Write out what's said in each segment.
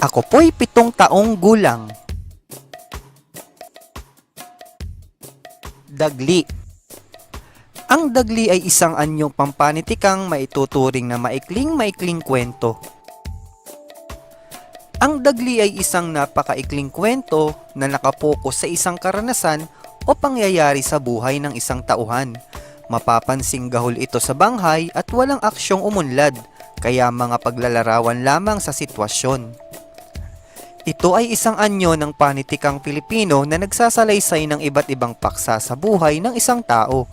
Ako po'y pitong taong gulang. Dagli Ang dagli ay isang anyong pampanitikang maituturing na maikling-maikling kwento. Ang dagli ay isang napakaikling kwento na nakapokus sa isang karanasan o pangyayari sa buhay ng isang tauhan. Mapapansing gahol ito sa banghay at walang aksyong umunlad, kaya mga paglalarawan lamang sa sitwasyon. Ito ay isang anyo ng panitikang Pilipino na nagsasalaysay ng iba't ibang paksa sa buhay ng isang tao.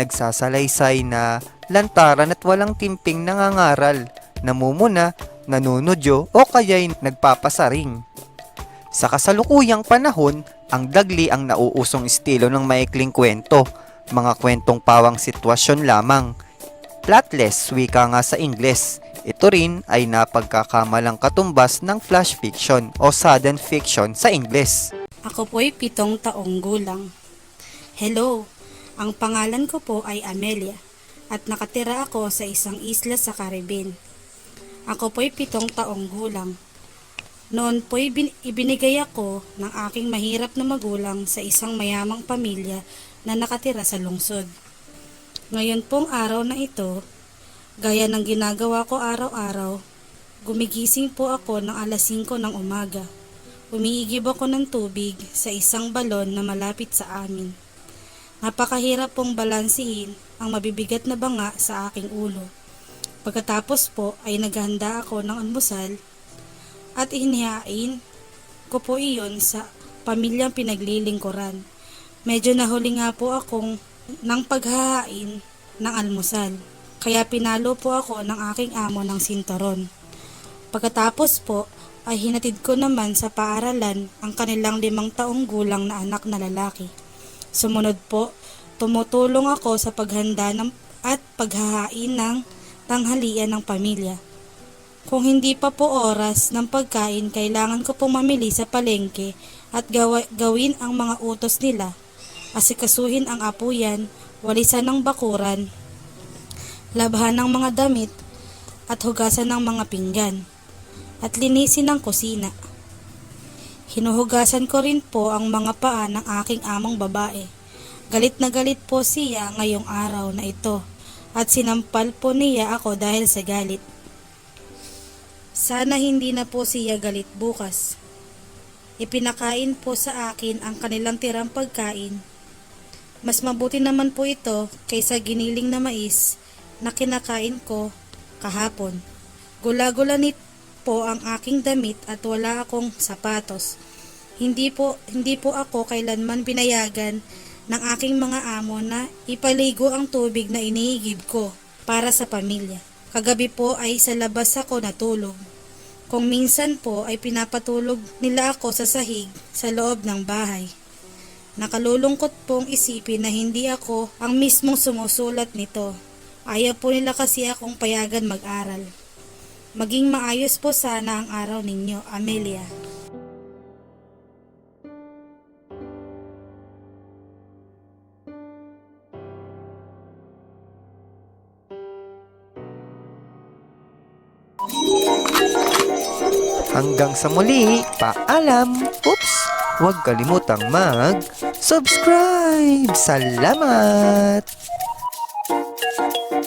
Nagsasalaysay na lantaran at walang timping nangangaral, namumuna, nanunodyo o kaya'y nagpapasaring. Sa kasalukuyang panahon, ang dagli ang nauusong estilo ng maikling kwento, mga kwentong pawang sitwasyon lamang. Plotless, wika nga sa Ingles. Ito rin ay napagkakamalang katumbas ng flash fiction o sudden fiction sa Ingles. Ako po'y pitong taong gulang. Hello, ang pangalan ko po ay Amelia at nakatira ako sa isang isla sa Caribbean. Ako po'y pitong taong gulang. Noon po'y bin- ibinigay ako ng aking mahirap na magulang sa isang mayamang pamilya na nakatira sa lungsod. Ngayon pong araw na ito, gaya ng ginagawa ko araw-araw, gumigising po ako ng alas 5 ng umaga. Umiigib ako ng tubig sa isang balon na malapit sa amin. Napakahirap pong balansihin ang mabibigat na banga sa aking ulo. Pagkatapos po ay naghanda ako ng almusal at inihain ko po iyon sa pamilyang pinaglilingkuran. Medyo nahuli nga po akong ng paghahain ng almusal. Kaya pinalo po ako ng aking amo ng sinturon. Pagkatapos po ay hinatid ko naman sa paaralan ang kanilang limang taong gulang na anak na lalaki. Sumunod po, tumutulong ako sa paghanda ng at paghahain ng tanghalian ng pamilya. Kung hindi pa po oras ng pagkain, kailangan ko pong mamili sa palengke at gawa- gawin ang mga utos nila. Asikasuhin ang apuyan, walisan ng bakuran, labhan ng mga damit, at hugasan ng mga pinggan, at linisin ang kusina. Hinuhugasan ko rin po ang mga paa ng aking amang babae. Galit na galit po siya ngayong araw na ito at sinampal po niya ako dahil sa galit. Sana hindi na po siya galit bukas. Ipinakain po sa akin ang kanilang tirang pagkain. Mas mabuti naman po ito kaysa giniling na mais na kinakain ko kahapon. Gula-gula po ang aking damit at wala akong sapatos. Hindi po hindi po ako kailanman pinayagan ng aking mga amo na ipaligo ang tubig na iniigib ko para sa pamilya. Kagabi po ay sa labas ako natulog. Kung minsan po ay pinapatulog nila ako sa sahig sa loob ng bahay. Nakalulungkot pong isipin na hindi ako ang mismong sumusulat nito. Ayaw po nila kasi akong payagan mag-aral. Maging maayos po sana ang araw ninyo, Amelia. Hanggang sa muli, paalam! Oops! Huwag kalimutang mag-subscribe! Salamat!